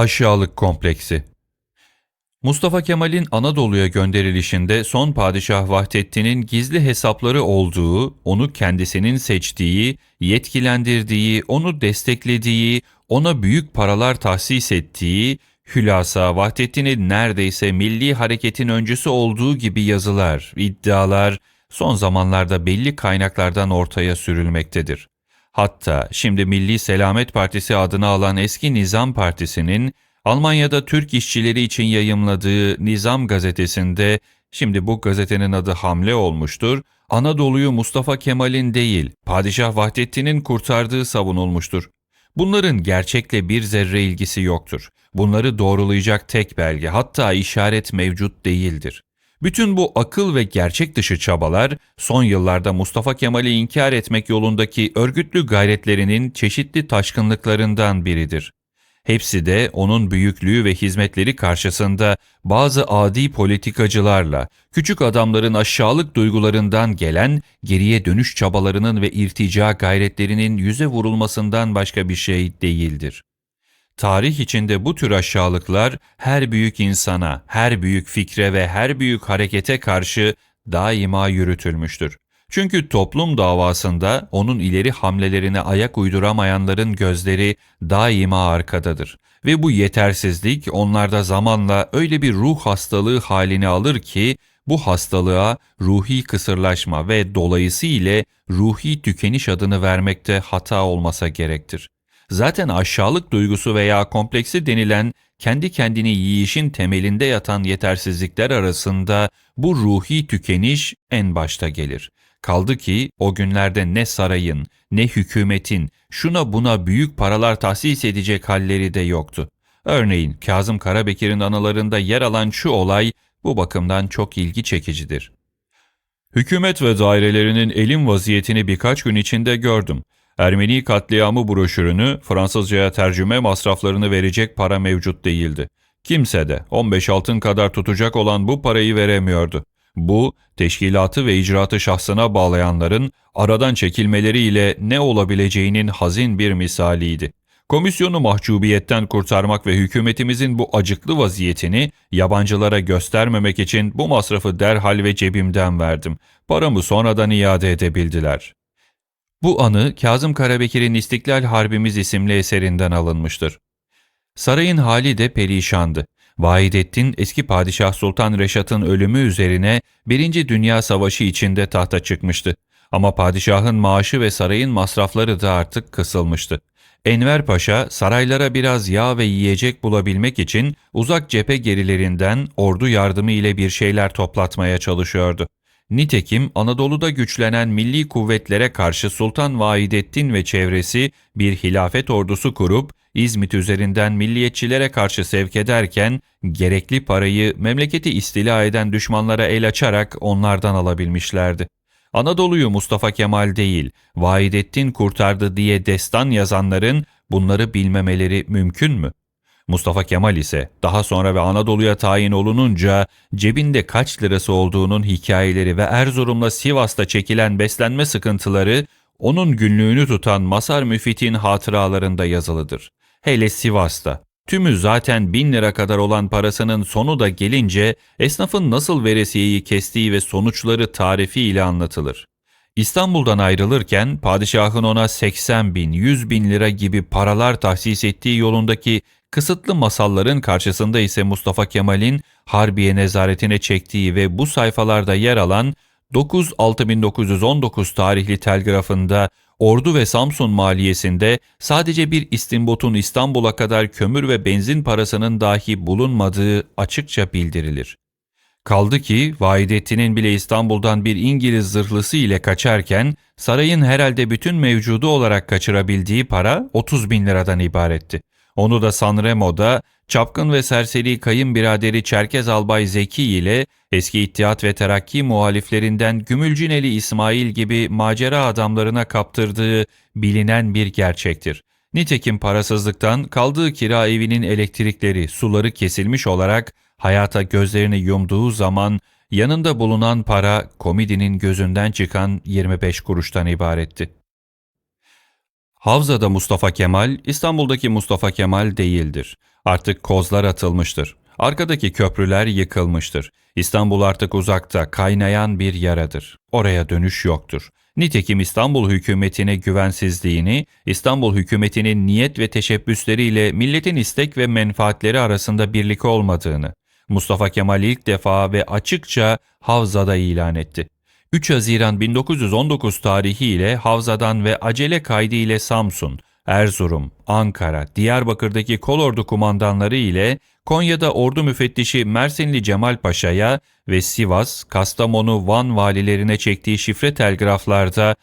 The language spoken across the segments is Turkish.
Aşağılık kompleksi Mustafa Kemal'in Anadolu'ya gönderilişinde son padişah Vahdettin'in gizli hesapları olduğu, onu kendisinin seçtiği, yetkilendirdiği, onu desteklediği, ona büyük paralar tahsis ettiği, hülasa Vahdettin'in neredeyse milli hareketin öncüsü olduğu gibi yazılar, iddialar son zamanlarda belli kaynaklardan ortaya sürülmektedir. Hatta şimdi Milli Selamet Partisi adını alan eski Nizam Partisi'nin Almanya'da Türk işçileri için yayımladığı Nizam gazetesinde, şimdi bu gazetenin adı Hamle olmuştur, Anadolu'yu Mustafa Kemal'in değil, Padişah Vahdettin'in kurtardığı savunulmuştur. Bunların gerçekle bir zerre ilgisi yoktur. Bunları doğrulayacak tek belge, hatta işaret mevcut değildir. Bütün bu akıl ve gerçek dışı çabalar son yıllarda Mustafa Kemal'i inkar etmek yolundaki örgütlü gayretlerinin çeşitli taşkınlıklarından biridir. Hepsi de onun büyüklüğü ve hizmetleri karşısında bazı adi politikacılarla, küçük adamların aşağılık duygularından gelen geriye dönüş çabalarının ve irtica gayretlerinin yüze vurulmasından başka bir şey değildir. Tarih içinde bu tür aşağılıklar her büyük insana, her büyük fikre ve her büyük harekete karşı daima yürütülmüştür. Çünkü toplum davasında onun ileri hamlelerine ayak uyduramayanların gözleri daima arkadadır. Ve bu yetersizlik onlarda zamanla öyle bir ruh hastalığı halini alır ki bu hastalığa ruhi kısırlaşma ve dolayısıyla ruhi tükeniş adını vermekte hata olmasa gerektir. Zaten aşağılık duygusu veya kompleksi denilen kendi kendini yiyişin temelinde yatan yetersizlikler arasında bu ruhi tükeniş en başta gelir. Kaldı ki o günlerde ne sarayın, ne hükümetin şuna buna büyük paralar tahsis edecek halleri de yoktu. Örneğin Kazım Karabekir'in anılarında yer alan şu olay bu bakımdan çok ilgi çekicidir. Hükümet ve dairelerinin elim vaziyetini birkaç gün içinde gördüm. Ermeni katliamı broşürünü Fransızcaya tercüme masraflarını verecek para mevcut değildi. Kimse de 15 altın kadar tutacak olan bu parayı veremiyordu. Bu, teşkilatı ve icraatı şahsına bağlayanların aradan çekilmeleriyle ne olabileceğinin hazin bir misaliydi. Komisyonu mahcubiyetten kurtarmak ve hükümetimizin bu acıklı vaziyetini yabancılara göstermemek için bu masrafı derhal ve cebimden verdim. Paramı sonradan iade edebildiler. Bu anı Kazım Karabekir'in İstiklal Harbimiz isimli eserinden alınmıştır. Sarayın hali de perişandı. Vahidettin eski padişah Sultan Reşat'ın ölümü üzerine Birinci Dünya Savaşı içinde tahta çıkmıştı. Ama padişahın maaşı ve sarayın masrafları da artık kısılmıştı. Enver Paşa saraylara biraz yağ ve yiyecek bulabilmek için uzak cephe gerilerinden ordu yardımı ile bir şeyler toplatmaya çalışıyordu. Nitekim Anadolu'da güçlenen milli kuvvetlere karşı Sultan Vahidettin ve çevresi bir hilafet ordusu kurup İzmit üzerinden milliyetçilere karşı sevk ederken gerekli parayı memleketi istila eden düşmanlara el açarak onlardan alabilmişlerdi. Anadolu'yu Mustafa Kemal değil, Vahidettin kurtardı diye destan yazanların bunları bilmemeleri mümkün mü? Mustafa Kemal ise daha sonra ve Anadolu'ya tayin olununca cebinde kaç lirası olduğunun hikayeleri ve Erzurum'la Sivas'ta çekilen beslenme sıkıntıları onun günlüğünü tutan Masar Müfit'in hatıralarında yazılıdır. Hele Sivas'ta. Tümü zaten bin lira kadar olan parasının sonu da gelince esnafın nasıl veresiyeyi kestiği ve sonuçları tarifi ile anlatılır. İstanbul'dan ayrılırken padişahın ona 80 bin, 100 bin lira gibi paralar tahsis ettiği yolundaki kısıtlı masalların karşısında ise Mustafa Kemal'in Harbiye nezaretine çektiği ve bu sayfalarda yer alan 9-6-1919 tarihli telgrafında Ordu ve Samsun maliyesinde sadece bir istimbotun İstanbul'a kadar kömür ve benzin parasının dahi bulunmadığı açıkça bildirilir. Kaldı ki Vahidettin'in bile İstanbul'dan bir İngiliz zırhlısı ile kaçarken sarayın herhalde bütün mevcudu olarak kaçırabildiği para 30 bin liradan ibaretti. Onu da Sanremo'da çapkın ve serseri kayınbiraderi Çerkez Albay Zeki ile eski İttihat ve Terakki muhaliflerinden Gümülcineli İsmail gibi macera adamlarına kaptırdığı bilinen bir gerçektir. Nitekim parasızlıktan kaldığı kira evinin elektrikleri, suları kesilmiş olarak hayata gözlerini yumduğu zaman yanında bulunan para komedinin gözünden çıkan 25 kuruştan ibaretti. Havza'da Mustafa Kemal, İstanbul'daki Mustafa Kemal değildir. Artık kozlar atılmıştır. Arkadaki köprüler yıkılmıştır. İstanbul artık uzakta, kaynayan bir yaradır. Oraya dönüş yoktur. Nitekim İstanbul hükümetine güvensizliğini, İstanbul hükümetinin niyet ve teşebbüsleriyle milletin istek ve menfaatleri arasında birlik olmadığını, Mustafa Kemal ilk defa ve açıkça Havza'da ilan etti. 3 Haziran 1919 tarihi ile Havza'dan ve acele kaydı ile Samsun, Erzurum, Ankara, Diyarbakır'daki kolordu kumandanları ile Konya'da ordu müfettişi Mersinli Cemal Paşa'ya ve Sivas, Kastamonu, Van valilerine çektiği şifre telgraflarda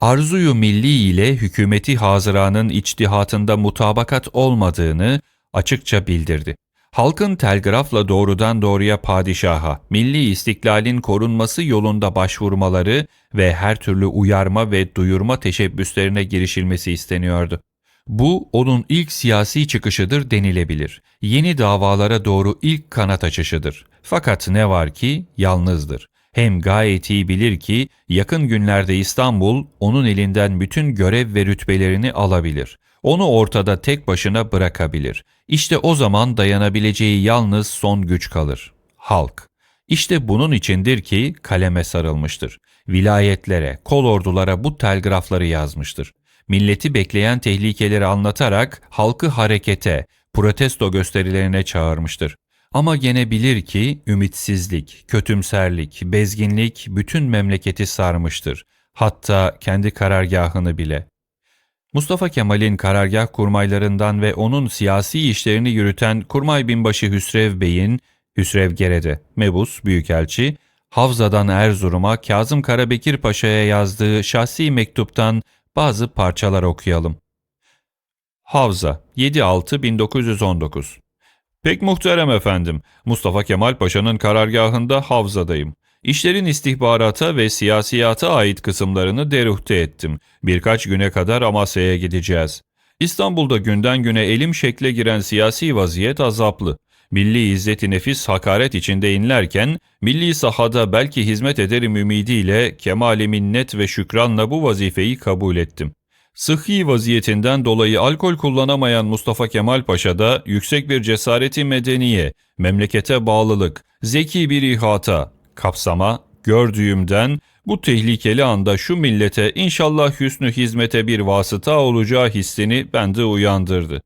arzuyu milli ile hükümeti hazıranın içtihatında mutabakat olmadığını açıkça bildirdi. Halkın telgrafla doğrudan doğruya padişaha, milli istiklalin korunması yolunda başvurmaları ve her türlü uyarma ve duyurma teşebbüslerine girişilmesi isteniyordu. Bu onun ilk siyasi çıkışıdır denilebilir. Yeni davalara doğru ilk kanat açışıdır. Fakat ne var ki yalnızdır. Hem gayet iyi bilir ki yakın günlerde İstanbul onun elinden bütün görev ve rütbelerini alabilir. Onu ortada tek başına bırakabilir. İşte o zaman dayanabileceği yalnız son güç kalır. Halk. İşte bunun içindir ki kaleme sarılmıştır. Vilayetlere, kol ordulara bu telgrafları yazmıştır. Milleti bekleyen tehlikeleri anlatarak halkı harekete, protesto gösterilerine çağırmıştır. Ama gene bilir ki ümitsizlik, kötümserlik, bezginlik bütün memleketi sarmıştır. Hatta kendi karargahını bile. Mustafa Kemal'in karargah kurmaylarından ve onun siyasi işlerini yürüten Kurmay Binbaşı Hüsrev Bey'in, Hüsrev Gerede, Mebus Büyükelçi, Havza'dan Erzurum'a Kazım Karabekir Paşa'ya yazdığı şahsi mektuptan bazı parçalar okuyalım. Havza 7-6-1919 Pek muhterem efendim, Mustafa Kemal Paşa'nın karargahında Havza'dayım. İşlerin istihbarata ve siyasiyata ait kısımlarını deruhte ettim. Birkaç güne kadar Amasya'ya gideceğiz. İstanbul'da günden güne elim şekle giren siyasi vaziyet azaplı. Milli izzeti nefis hakaret içinde inlerken, milli sahada belki hizmet ederim ümidiyle kemali minnet ve şükranla bu vazifeyi kabul ettim. Sıhhi vaziyetinden dolayı alkol kullanamayan Mustafa Kemal Paşa da yüksek bir cesareti medeniye, memlekete bağlılık, zeki bir ihata, kapsama, gördüğümden bu tehlikeli anda şu millete inşallah hüsnü hizmete bir vasıta olacağı hissini bende uyandırdı.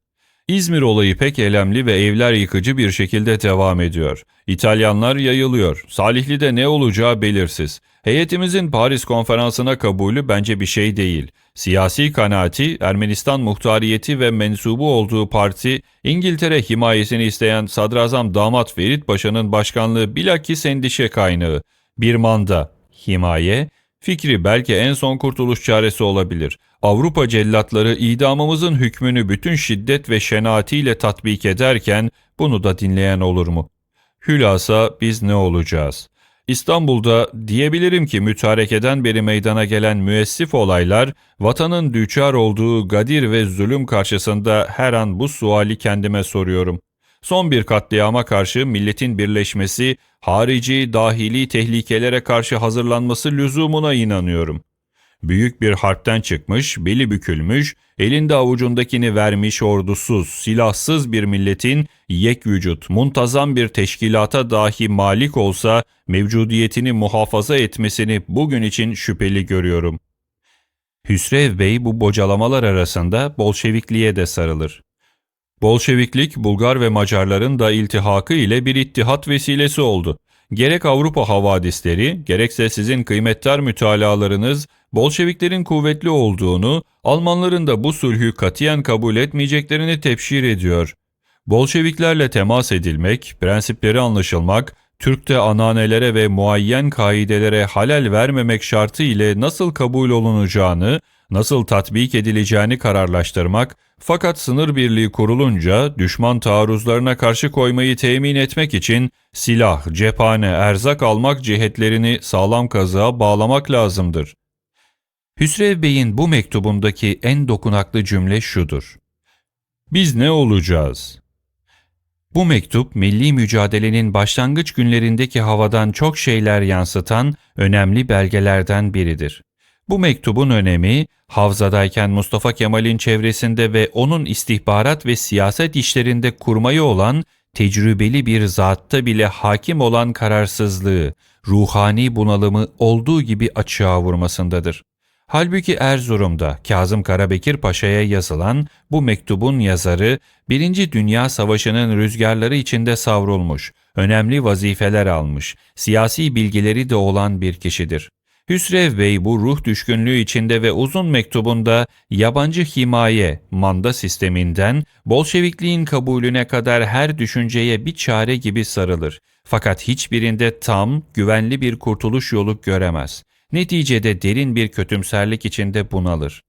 İzmir olayı pek elemli ve evler yıkıcı bir şekilde devam ediyor. İtalyanlar yayılıyor. Salihli'de ne olacağı belirsiz. Heyetimizin Paris konferansına kabulü bence bir şey değil. Siyasi kanaati, Ermenistan muhtariyeti ve mensubu olduğu parti, İngiltere himayesini isteyen Sadrazam Damat Ferit Paşa'nın başkanlığı bilakis endişe kaynağı. Bir manda, himaye, fikri belki en son kurtuluş çaresi olabilir. Avrupa cellatları idamımızın hükmünü bütün şiddet ve şenaatiyle tatbik ederken bunu da dinleyen olur mu? Hülasa biz ne olacağız? İstanbul'da diyebilirim ki mütarekeden beri meydana gelen müessif olaylar, vatanın düçar olduğu gadir ve zulüm karşısında her an bu suali kendime soruyorum. Son bir katliama karşı milletin birleşmesi, harici, dahili tehlikelere karşı hazırlanması lüzumuna inanıyorum. Büyük bir harpten çıkmış, beli bükülmüş, elinde avucundakini vermiş ordusuz, silahsız bir milletin yek vücut, muntazam bir teşkilata dahi malik olsa mevcudiyetini muhafaza etmesini bugün için şüpheli görüyorum. Hüsrev Bey bu bocalamalar arasında Bolşevikliğe de sarılır. Bolşeviklik Bulgar ve Macarların da iltihakı ile bir ittihat vesilesi oldu. Gerek Avrupa havadisleri, gerekse sizin kıymetdar mütalalarınız Bolşeviklerin kuvvetli olduğunu, Almanların da bu sulhü katiyen kabul etmeyeceklerini tepşir ediyor. Bolşeviklerle temas edilmek, prensipleri anlaşılmak, Türk'te ananelere ve muayyen kaidelere halel vermemek şartı ile nasıl kabul olunacağını, nasıl tatbik edileceğini kararlaştırmak, fakat sınır birliği kurulunca düşman taarruzlarına karşı koymayı temin etmek için silah, cephane, erzak almak cihetlerini sağlam kazığa bağlamak lazımdır. Hüsrev Bey'in bu mektubundaki en dokunaklı cümle şudur. Biz ne olacağız? Bu mektup milli mücadelenin başlangıç günlerindeki havadan çok şeyler yansıtan önemli belgelerden biridir. Bu mektubun önemi, Havzadayken Mustafa Kemal'in çevresinde ve onun istihbarat ve siyaset işlerinde kurmayı olan tecrübeli bir zatta bile hakim olan kararsızlığı, ruhani bunalımı olduğu gibi açığa vurmasındadır. Halbuki Erzurum'da Kazım Karabekir Paşa'ya yazılan bu mektubun yazarı, Birinci Dünya Savaşı'nın rüzgarları içinde savrulmuş, önemli vazifeler almış, siyasi bilgileri de olan bir kişidir. Hüsrev Bey bu ruh düşkünlüğü içinde ve uzun mektubunda yabancı himaye, manda sisteminden Bolşevikliğin kabulüne kadar her düşünceye bir çare gibi sarılır. Fakat hiçbirinde tam, güvenli bir kurtuluş yolu göremez. Neticede derin bir kötümserlik içinde bunalır.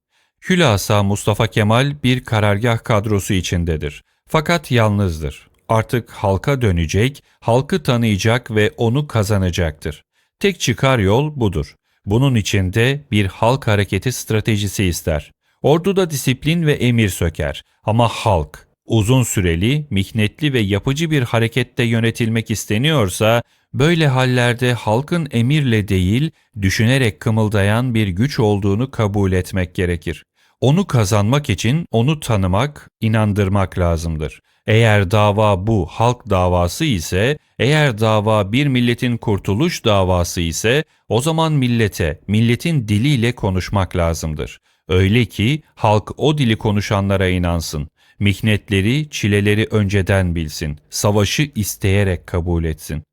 Hülasa Mustafa Kemal bir karargah kadrosu içindedir. Fakat yalnızdır. Artık halka dönecek, halkı tanıyacak ve onu kazanacaktır. Tek çıkar yol budur. Bunun için de bir halk hareketi stratejisi ister. Orduda disiplin ve emir söker ama halk uzun süreli, mihnetli ve yapıcı bir harekette yönetilmek isteniyorsa böyle hallerde halkın emirle değil, düşünerek kımıldayan bir güç olduğunu kabul etmek gerekir. Onu kazanmak için onu tanımak, inandırmak lazımdır. Eğer dava bu halk davası ise, eğer dava bir milletin kurtuluş davası ise, o zaman millete, milletin diliyle konuşmak lazımdır. Öyle ki halk o dili konuşanlara inansın. Mihnetleri, çileleri önceden bilsin. Savaşı isteyerek kabul etsin.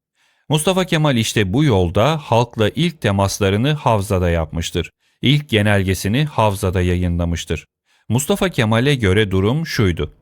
Mustafa Kemal işte bu yolda halkla ilk temaslarını Havza'da yapmıştır. İlk genelgesini Havza'da yayınlamıştır. Mustafa Kemal'e göre durum şuydu.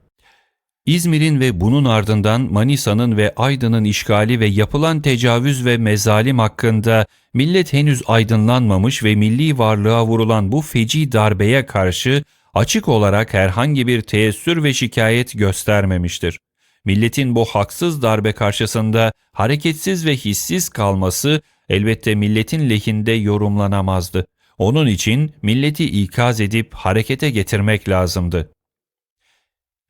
İzmir'in ve bunun ardından Manisa'nın ve Aydın'ın işgali ve yapılan tecavüz ve mezalim hakkında millet henüz aydınlanmamış ve milli varlığa vurulan bu feci darbeye karşı açık olarak herhangi bir teessür ve şikayet göstermemiştir. Milletin bu haksız darbe karşısında hareketsiz ve hissiz kalması elbette milletin lehinde yorumlanamazdı. Onun için milleti ikaz edip harekete getirmek lazımdı.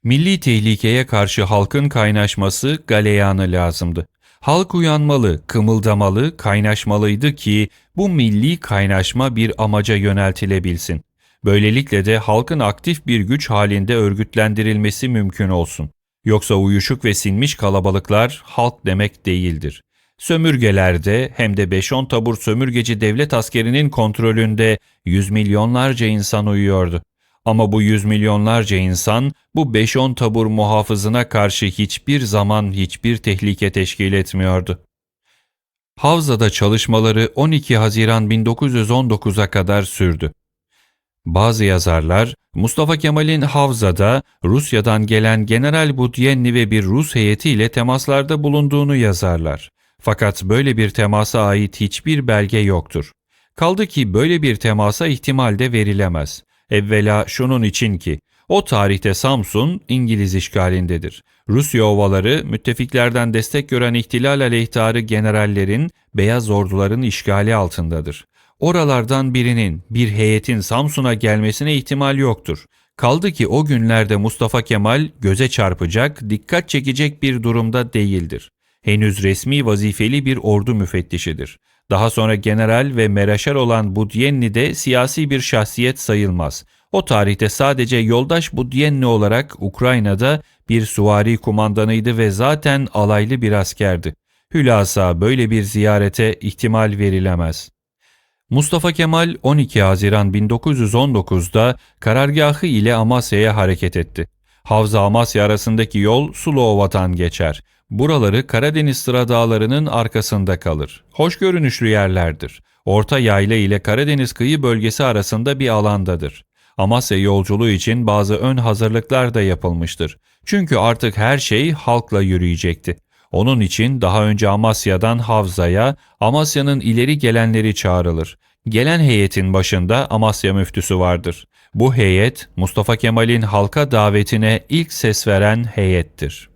Milli tehlikeye karşı halkın kaynaşması galeyanı lazımdı. Halk uyanmalı, kımıldamalı, kaynaşmalıydı ki bu milli kaynaşma bir amaca yöneltilebilsin. Böylelikle de halkın aktif bir güç halinde örgütlendirilmesi mümkün olsun. Yoksa uyuşuk ve sinmiş kalabalıklar halk demek değildir. Sömürgelerde hem de 5-10 tabur sömürgeci devlet askerinin kontrolünde yüz milyonlarca insan uyuyordu. Ama bu yüz milyonlarca insan bu 5-10 tabur muhafızına karşı hiçbir zaman hiçbir tehlike teşkil etmiyordu. Havza'da çalışmaları 12 Haziran 1919'a kadar sürdü. Bazı yazarlar Mustafa Kemal'in Havza'da Rusya'dan gelen General Budyenni ve bir Rus heyetiyle temaslarda bulunduğunu yazarlar. Fakat böyle bir temasa ait hiçbir belge yoktur. Kaldı ki böyle bir temasa ihtimal de verilemez. Evvela şunun için ki o tarihte Samsun İngiliz işgalindedir. Rusya ovaları müttefiklerden destek gören ihtilal aleyhtarı generallerin, beyaz orduların işgali altındadır. Oralardan birinin, bir heyetin Samsun'a gelmesine ihtimal yoktur. Kaldı ki o günlerde Mustafa Kemal göze çarpacak, dikkat çekecek bir durumda değildir. Henüz resmi vazifeli bir ordu müfettişidir. Daha sonra general ve mereşer olan Budyenni de siyasi bir şahsiyet sayılmaz. O tarihte sadece yoldaş Budyenni olarak Ukrayna'da bir suvari kumandanıydı ve zaten alaylı bir askerdi. Hülasa böyle bir ziyarete ihtimal verilemez. Mustafa Kemal 12 Haziran 1919'da karargahı ile Amasya'ya hareket etti. Havza Amasya arasındaki yol Suluova'dan geçer. Buraları Karadeniz sıra dağlarının arkasında kalır. Hoş görünüşlü yerlerdir. Orta Yayla ile Karadeniz kıyı bölgesi arasında bir alandadır. Amasya yolculuğu için bazı ön hazırlıklar da yapılmıştır. Çünkü artık her şey halkla yürüyecekti. Onun için daha önce Amasya'dan Havza'ya, Amasya'nın ileri gelenleri çağrılır. Gelen heyetin başında Amasya müftüsü vardır. Bu heyet Mustafa Kemal'in halka davetine ilk ses veren heyettir.